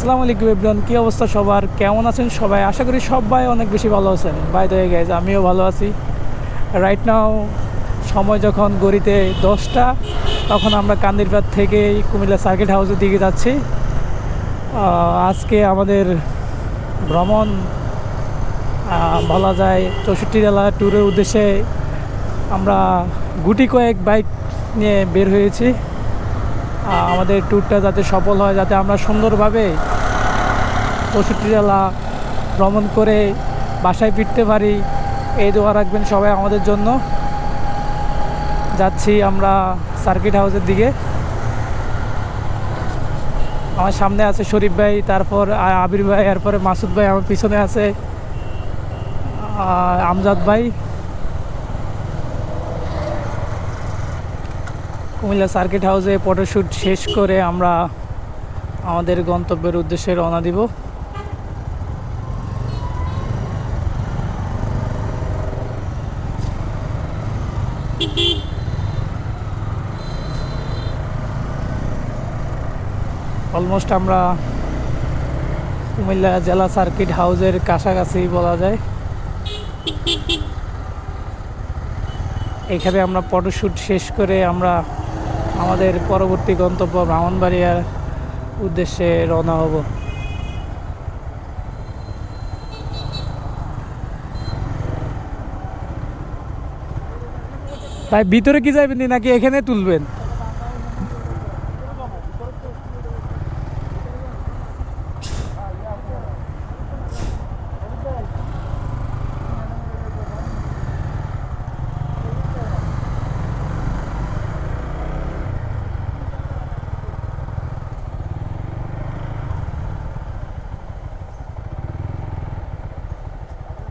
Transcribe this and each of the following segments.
আসসালামু আলাইকুম ইবরান কী অবস্থা সবার? কেমন আছেন সবাই? আশা করি সবাই অনেক বেশি ভালো আছেন। বাই দ্য গাইজ আমিও ভালো আছি। রাইট নাও সময় যখন গড়িতে দশটা, তখন আমরা কান্দিরপাড় থেকে কুমিল্লা সার্কিট হাউসের দিকে যাচ্ছি। আজকে আমাদের ভ্রমণ বলা যায় চৌষট্টি জেলা ট্যুরের উদ্দেশ্যে আমরা গুটি কয়েক বাইক নিয়ে বের হয়েছি। আমাদের ট্যুরটা যাতে সফল হয়, যাতে আমরা সুন্দরভাবে চৌষট্টি জেলা ভ্রমণ করে বাসায় ফিরতে পারি, এই দোয়া রাখবেন সবাই আমাদের জন্য। যাচ্ছি আমরা সার্কিট হাউসের দিকে। আমার সামনে আছে শরীফ ভাই, তারপর আবির ভাই, এরপরে মাসুদ ভাই আমার পিছনে আছে। আমজাদ ভাই। কুমিল্লা সার্কিট হাউসে ফটোশ্যুট শেষ করে আমরা আমাদের গন্তব্যের উদ্দেশ্যে রওনা দিব। অলমোস্ট আমরা কুমিল্লা জেলা সার্কিট হাউসের কাছাকাছি বলা যায়। এখানে আমরা ফটোশ্যুট শেষ করে আমরা আমাদের পরবর্তী গন্তব্য ব্রাহ্মণবাড়িয়ার উদ্দেশ্যে রওনা হব। ভাই ভিতরে কি যাবেন নাকি এখানে তুলবেন?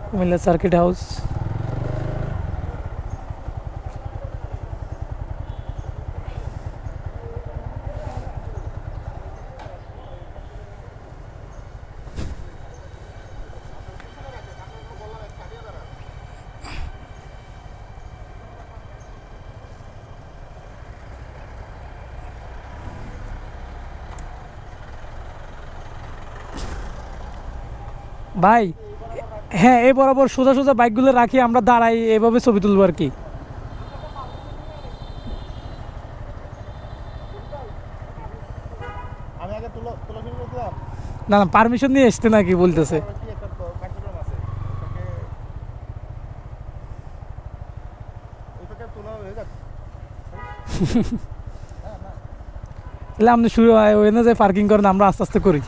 কুমিল্লা সার্কিট হাউস ভাই হ্যাঁ এই বরাবর সোজা সোজা বাইকগুলো রাখি আমরা দাঁড়াই এভাবে ছবি তুলবো আর কি। না না পারমিশন নিয়ে এসতে নাকি বলতেছে। তাহলে আপনি শুরু হয় ওই না যে পার্কিং করেন আমরা আস্তে আস্তে করি।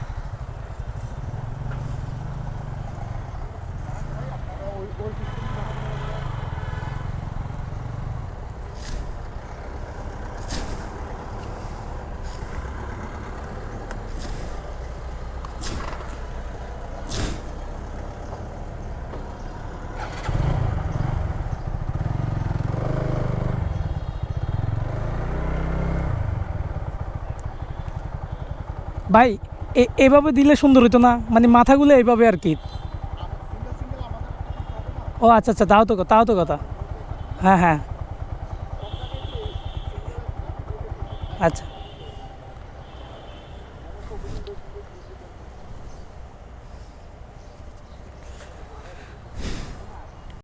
ভাই এভাবে দিলে সুন্দর হইতো না? মানে মাথাগুলো এইভাবে আর কি। ও আচ্ছা আচ্ছা তাও তো তাও তো কথা। হ্যাঁ হ্যাঁ। আচ্ছা।